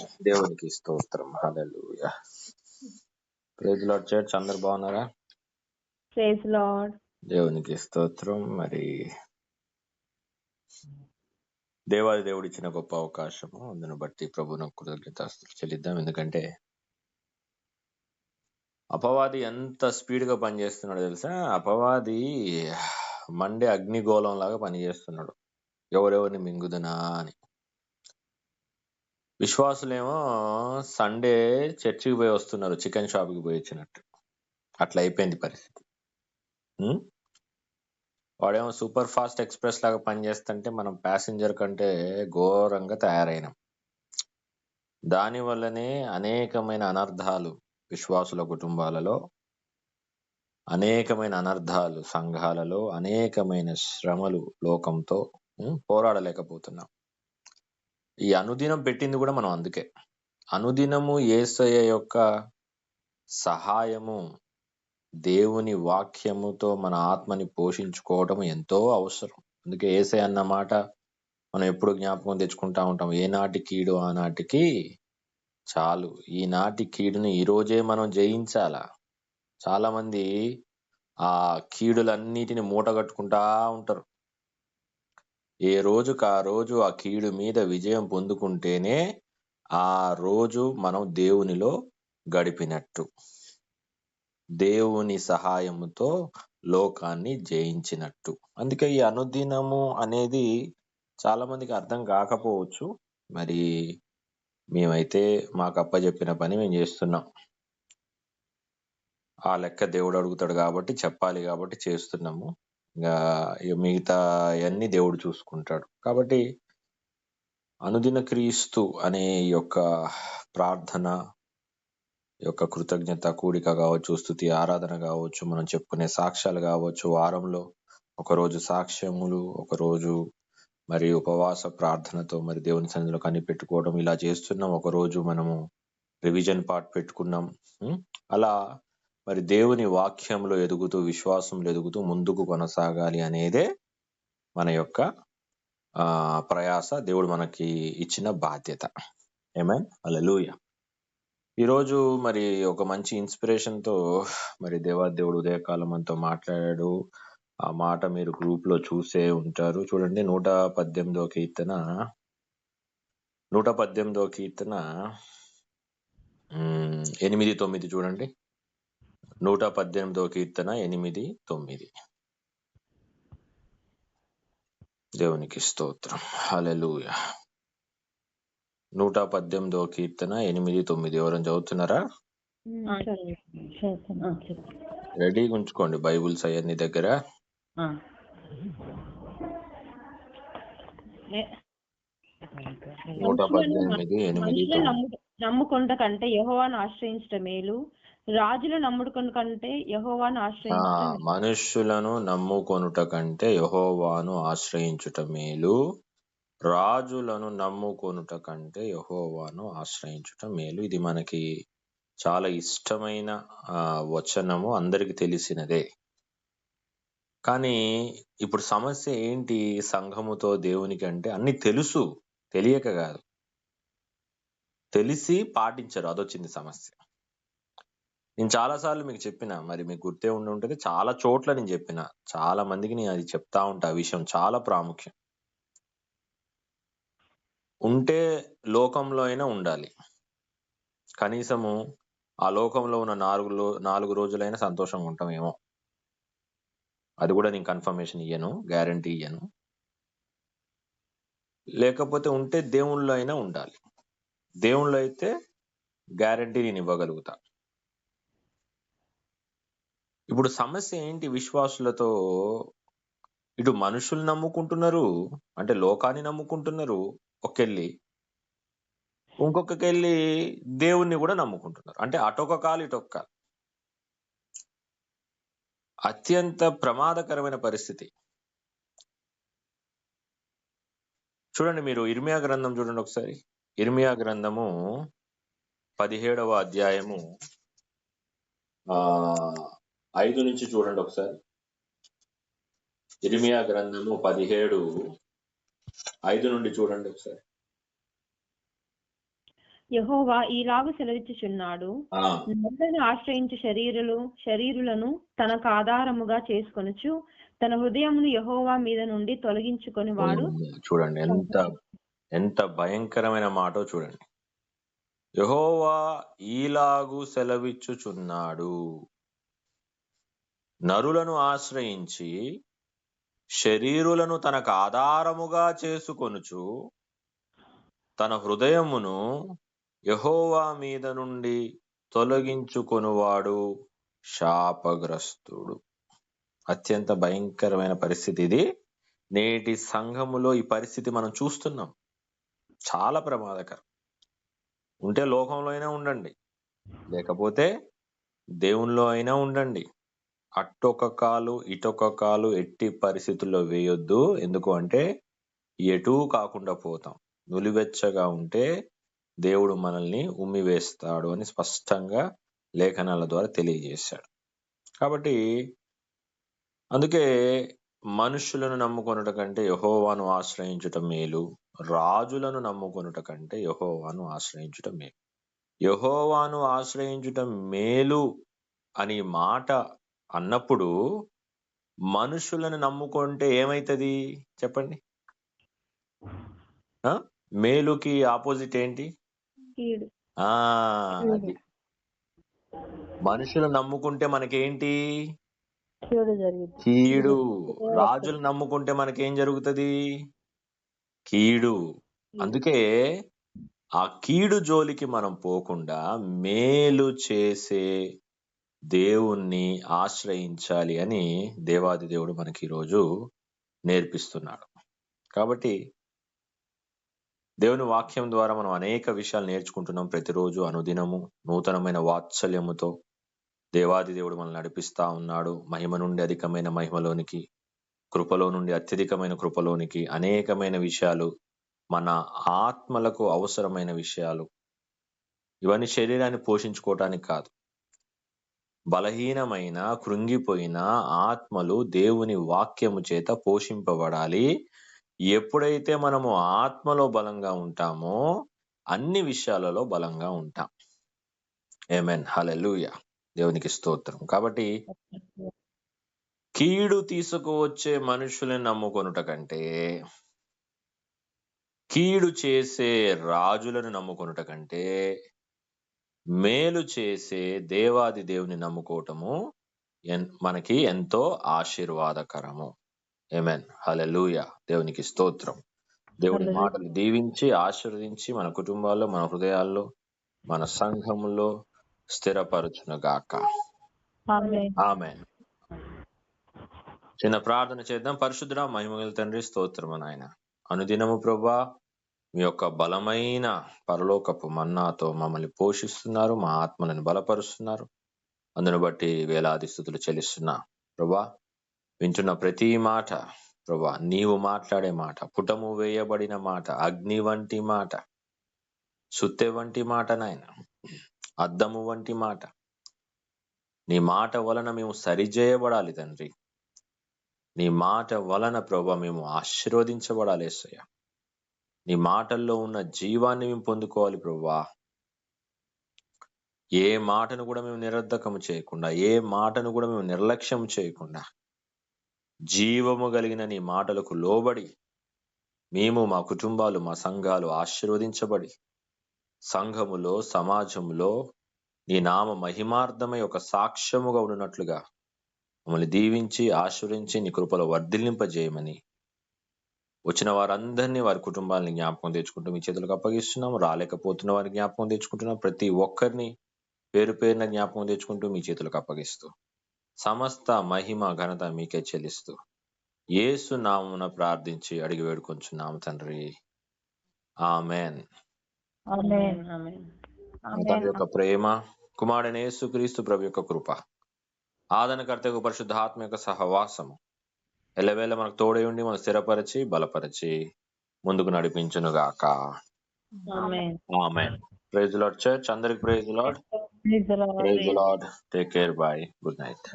దేవునికి స్తోత్రం. హల్లెలూయా. Praise Lord church అందరు బాగున్నారా? ప్రేజ్ లార్డ్ దేవునికి స్తోత్రం. మరి దేవాది దేవుడు ఇచ్చిన గొప్ప అవకాశము. అందును బట్టి ప్రభును కృతజ్ఞతాస్తులు చెల్లిద్దాం. ఎందుకంటే అపవాది ఎంత స్పీడ్గా పనిచేస్తున్నాడో తెలుసా? అపవాది మండే అగ్నిగోళం లాగా పనిచేస్తున్నాడు. ఎవరెవరిని మింగుదనా అని. విశ్వాసులేమో సండే చర్చికి పోయి వస్తున్నారు చికెన్ షాప్కి పోయి వచ్చినట్టు. అట్లా అయిపోయింది పరిస్థితి. వాడేమో సూపర్ ఫాస్ట్ ఎక్స్ప్రెస్ లాగా పనిచేస్తుంటే మనం ప్యాసింజర్ కంటే ఘోరంగా తయారైనాం. దాని వల్లనే అనేకమైన అనర్థాలు విశ్వాసుల కుటుంబాలలో అనేకమైన అనర్థాలు సంఘాలలో అనేకమైన శ్రమలు లోకంతో పోరాడలేకపోతున్నాం. ఈ అనుదినం పెట్టింది కూడా మనం అందుకే. అనుదినము ఏసయ్య యొక్క సహాయము దేవుని వాక్యముతో మన ఆత్మని పోషించుకోవడం ఎంతో అవసరం. అందుకే ఏసై అన్న మాట మనం ఎప్పుడు జ్ఞాపకం తెచ్చుకుంటా ఉంటాం. ఏనాటి కీడు ఆనాటికి చాలు. ఈనాటి కీడుని ఈరోజే మనం జయించాలా? చాలామంది ఆ కీడులన్నిటిని మూటగట్టుకుంటా ఉంటారు. ఏ రోజుకు ఆ రోజు ఆ కీడు మీద విజయం పొందుకుంటేనే ఆ రోజు మనం దేవునిలో గడిపినట్టు. దేవుని సహాయముతో లోకాన్ని జయించినట్టు. అందుకే ఈ అనుదినము అనేది చాలా మందికి అర్థం కాకపోవచ్చు. మరి మేమైతే మాకు అప్పచెప్పిన పని మేము చేస్తున్నాం. ఆ లెక్క దేవుడు అడుగుతాడు కాబట్టి చెప్పాలి కాబట్టి చేస్తున్నాము. మిగతా అన్ని దేవుడు చూసుకుంటాడు. కాబట్టి అనుదిన క్రీస్తు అనే ఈ యొక్క ప్రార్థన ఈ యొక్క కృతజ్ఞత కూడిక కావచ్చు స్థుతి ఆరాధన కావచ్చు మనం చెప్పుకునే సాక్ష్యాలు కావచ్చు వారంలో ఒకరోజు సాక్ష్యములు ఒకరోజు మరి ఉపవాస ప్రార్థనతో మరి దేవుని సన్నిధిలో కనిపెట్టుకోవడం ఇలా చేస్తున్నాం. ఒకరోజు మనము రివిజన్ పార్ట్ పెట్టుకున్నాం. అలా మరి దేవుని వాక్యంలో ఎదుగుతూ విశ్వాసంలో ఎదుగుతూ ముందుకు కొనసాగాలి అనేదే మన యొక్క ప్రయాస. దేవుడు మనకి ఇచ్చిన బాధ్యత. ఏమైన్ అలలుయ ఈరోజు మరి ఒక మంచి ఇన్స్పిరేషన్తో మరి దేవా దేవుడు ఉదయకాలం మనతో మాట్లాడాడు. ఆ మాట మీరు గ్రూప్లో చూసే ఉంటారు. చూడండి నూట పద్దెనిమిదో కీర్తన. నూట పద్దెనిమిదో కీర్తన. ఎనిమిది తొమ్మిది చూడండి. నూట పద్దెనిమిదో కీర్తన ఎనిమిది తొమ్మిది. దేవునికి స్తోత్రం. హల్లెలూయా. నూట పద్దెనిమిదో కీర్తన ఎనిమిది తొమ్మిది. ఎవరైనా చదువుతున్నారా. రెడీగా ఉంచుకోండి బైబుల్స్ అవన్నీ దగ్గర. నూట పద్దెనిమిది ఎనిమిది మనుషులను తొమ్మిది. నమ్ము నమ్ముకొనుట కంటే యెహోవాను ఆశ్రయించటం మేలు. రాజులు నమ్ముకొను కంటే యెహోవాను ఆ. మనుష్యులను నమ్ముకొనుట కంటే యహోవాను ఆశ్రయించుట మేలు. రాజులను నమ్ముకొనుట కంటే యహోవాను ఆశ్రయించుట మేలు. ఇది మనకి చాలా ఇష్టమైన ఆ, వచనము. అందరికి తెలిసినదే. కానీ ఇప్పుడు సమస్య ఏంటి సంఘముతో దేవునికి అంటే అన్ని తెలుసు తెలియక కాదు. తెలిసి పాటించరు. అదొచ్చింది సమస్య. నేను చాలా సార్లు మీకు చెప్పిన మరి మీకు గుర్తే ఉండి ఉంటుంది చాలా చోట్ల నేను చెప్పిన చాలా మందికి నేను అది చెప్తా ఉంటా ఆ విషయం చాలా ప్రాముఖ్యం. ఉంటే లోకంలో అయినా ఉండాలి. కనీసము ఆ లోకంలో ఉన్న నాలుగు నాలుగు రోజులైనా సంతోషంగా ఉంటామేమో. అది కూడా నేను కన్ఫర్మేషన్ ఇయ్యను గ్యారంటీ ఇయ్యను. లేకపోతే ఉంటే దేవుళ్ళు అయినా ఉండాలి. దేవుళ్ళు అయితే గ్యారంటీ నేను ఇవ్వగలుగుతా. ఇప్పుడు సమస్య ఏంటి విశ్వాసులతో? ఇటు మనుషులు నమ్ముకుంటున్నారు అంటే లోకాన్ని నమ్ముకుంటున్నారు ఒకెళ్ళి ఇంకొకకెళ్ళి దేవుణ్ణి కూడా నమ్ముకుంటున్నారు. అంటే అటొక కాలు ఇటొక కాలు. అత్యంత ప్రమాదకరమైన పరిస్థితి. చూడండి మీరు ఇర్మియా గ్రంథం చూడండి ఒకసారి. ఇర్మియా గ్రంథము పదిహేడవ అధ్యాయము ఆ ఐదు నుంచి చూడండి ఒకసారి. ఇర్మియా గ్రంథము పదిహేడు ఐదు నుండి చూడండి ఒకసారి. యెహోవా ఈలాగు సెలవిచ్చుచున్నాడు. నరులను ఆశ్రయించు శరీరులు శరీరులను తనకు ఆధారముగా చేసుకొనుచు తన హృదయమును యెహోవా మీద నుండి తొలగించుకొని వాడు చూడండి ఎంత ఎంత భయంకరమైన మాటో చూడండి. యెహోవా ఈలాగు సెలవిచ్చుచున్నాడు. నరులను ఆశ్రయించి శరీరులను తనకు ఆధారముగా చేసుకొనుచు తన హృదయమును యహోవా మీద నుండి తొలగించుకొనువాడు శాపగ్రస్తుడు. అత్యంత భయంకరమైన పరిస్థితి ఇది. నేటి సంఘములో ఈ పరిస్థితి మనం చూస్తున్నాం. చాలా ప్రమాదకరం. ఉంటే లోకంలో అయినా ఉండండి. లేకపోతే దేవునిలో అయినా ఉండండి. అట్టొక కాలు ఇటొక కాలు ఎట్టి పరిస్థితుల్లో వేయొద్దు. ఎందుకు అంటే ఎటూ కాకుండా పోతాం. నులివెచ్చగా ఉంటే దేవుడు మనల్ని ఉమ్మివేస్తాడు అని స్పష్టంగా లేఖనాల ద్వారా తెలియజేశాడు. కాబట్టి అందుకే మనుషులను నమ్ముకొనుట కంటే యహోవాను ఆశ్రయించుట మేలు. రాజులను నమ్ముకొనుట కంటే యహోవాను ఆశ్రయించుట మేలు. యహోవాను ఆశ్రయించుట మేలు అని మాట అన్నప్పుడు మనుషులను నమ్ముకుంటే ఏమైతది? చెప్పండి. ఆ? మేలుకి ఆపోజిట్ ఏంటి? కీడు. ఆ అది. మనుషులు నమ్ముకుంటే మనకేంటి? కీడు జరిగింది కీడు. రాజులు నమ్ముకుంటే మనకేం జరుగుతది? కీడు. అందుకే ఆ కీడు జోలికి మనం పోకుండా మేలు చేసే దేవుణ్ణి ఆశ్రయించాలి అని దేవాది దేవుడు మనకి ఈరోజు నేర్పిస్తున్నాడు. కాబట్టి దేవుని వాక్యం ద్వారా మనం అనేక విషయాలు నేర్చుకుంటున్నాం ప్రతిరోజు అనుదినము నూతనమైన వాత్సల్యముతో. దేవాది దేవుడు మనల్ని నడిపిస్తా ఉన్నాడు. మహిమ నుండి అధికమైన మహిమలోనికి కృపలో నుండి అత్యధికమైన కృపలోనికి అనేకమైన విషయాలు మన ఆత్మలకు అవసరమైన విషయాలు ఇవన్నీ శరీరాన్ని పోషించుకోవటానికి కాదు. బలహీనమైన కృంగిపోయిన ఆత్మలు దేవుని వాక్యము చేత పోషింపబడాలి. ఎప్పుడైతే మనము ఆత్మలో బలంగా ఉంటామో అన్ని విషయాలలో బలంగా ఉంటాం. ఏమెన్ హలెలుయ దేవునికి స్తోత్రం. కాబట్టి కీడు తీసుకువచ్చే మనుషులను నమ్ముకొనుట కంటే కీడు చేసే రాజులను నమ్ముకొనుట కంటే మేలు చేసే దేవాది దేవుని నమ్ముకోవటము మనకి ఎంతో ఆశీర్వాదకరము. ఏమెన్ హలెలూయ దేవునికి స్తోత్రం. దేవుని. మాటలు దీవించి ఆశీర్వదించి మన కుటుంబాల్లో మన హృదయాల్లో మన సంఘములో స్థిరపరచునుగాక. ఆమేన్. ఆమె చిన్న ప్రార్థన చేద్దాం. పరిశుద్ధుడ మహిమగల తండ్రి స్తోత్రము నాయన. అనుదినము ప్రభా మీ యొక్క బలమైన పరలోకపు మన్నాతో మమ్మల్ని పోషిస్తున్నారు మా ఆత్మలను బలపరుస్తున్నారు. అందును బట్టి వేలాది స్థుతులు చెల్లిస్తున్నా ప్రభా. వింటున్న ప్రతి మాట ప్రభా నీవు మాట్లాడే మాట పుటము వేయబడిన మాట అగ్ని వంటి మాట సుత్తె వంటి మాట నాయన అద్దము వంటి మాట. నీ మాట వలన మేము సరిచేయబడాలి తండ్రి. నీ మాట వలన ప్రభా మేము ఆశీర్వదించబడాలి సయ్యా నీ మాటల్లో ఉన్న జీవాన్ని మేము పొందుకోవాలి ప్రభా ఏ మాటను కూడా మేము నిరర్ధకము చేయకుండా ఏ మాటను కూడా మేము నిర్లక్ష్యం చేయకుండా జీవము కలిగిన నీ మాటలకు లోబడి మేము మా కుటుంబాలు మా సంఘాలు ఆశీర్వదించబడి సంఘములో సమాజంలో నీ నామ మహిమార్థమై ఒక సాక్ష్యముగా ఉన్నట్లుగా మమ్మల్ని దీవించి ఆశ్రయించి నీ కృపలో వర్ధిల్లింపజేయమని వచ్చిన వారందరినీ వారి కుటుంబాలని జ్ఞాపకం తెచ్చుకుంటూ మీ చేతులకు అప్పగిస్తున్నాం రాలేకపోతున్న వారిని జ్ఞాపకం తెచ్చుకుంటున్నాం. ప్రతి ఒక్కరిని పేరు పేరున జ్ఞాపకం తెచ్చుకుంటూ మీ చేతులకు అప్పగిస్తూ సమస్త మహిమ ఘనత మీకే చెల్లిస్తూ యేసు నామమున ప్రార్థించి అడిగి వేడుకొంచున్నాము తండ్రి. ఆమెన్. తండ్రి యొక్క ప్రేమ కుమారుడైన యేసు క్రీస్తు ప్రభు యొక్క కృప ఆదరణకర్తకు పరిశుద్ధాత్మ యొక్క సహవాసము ఎల్లవేళ మనకు తోడై ఉండి మనం స్థిరపరిచి బలపరిచి ముందుకు నడిపించును గాక ప్రైజ్ లాడ్ చర్చ్ అందరికి praise Lord. Praise Lord take care bye good night.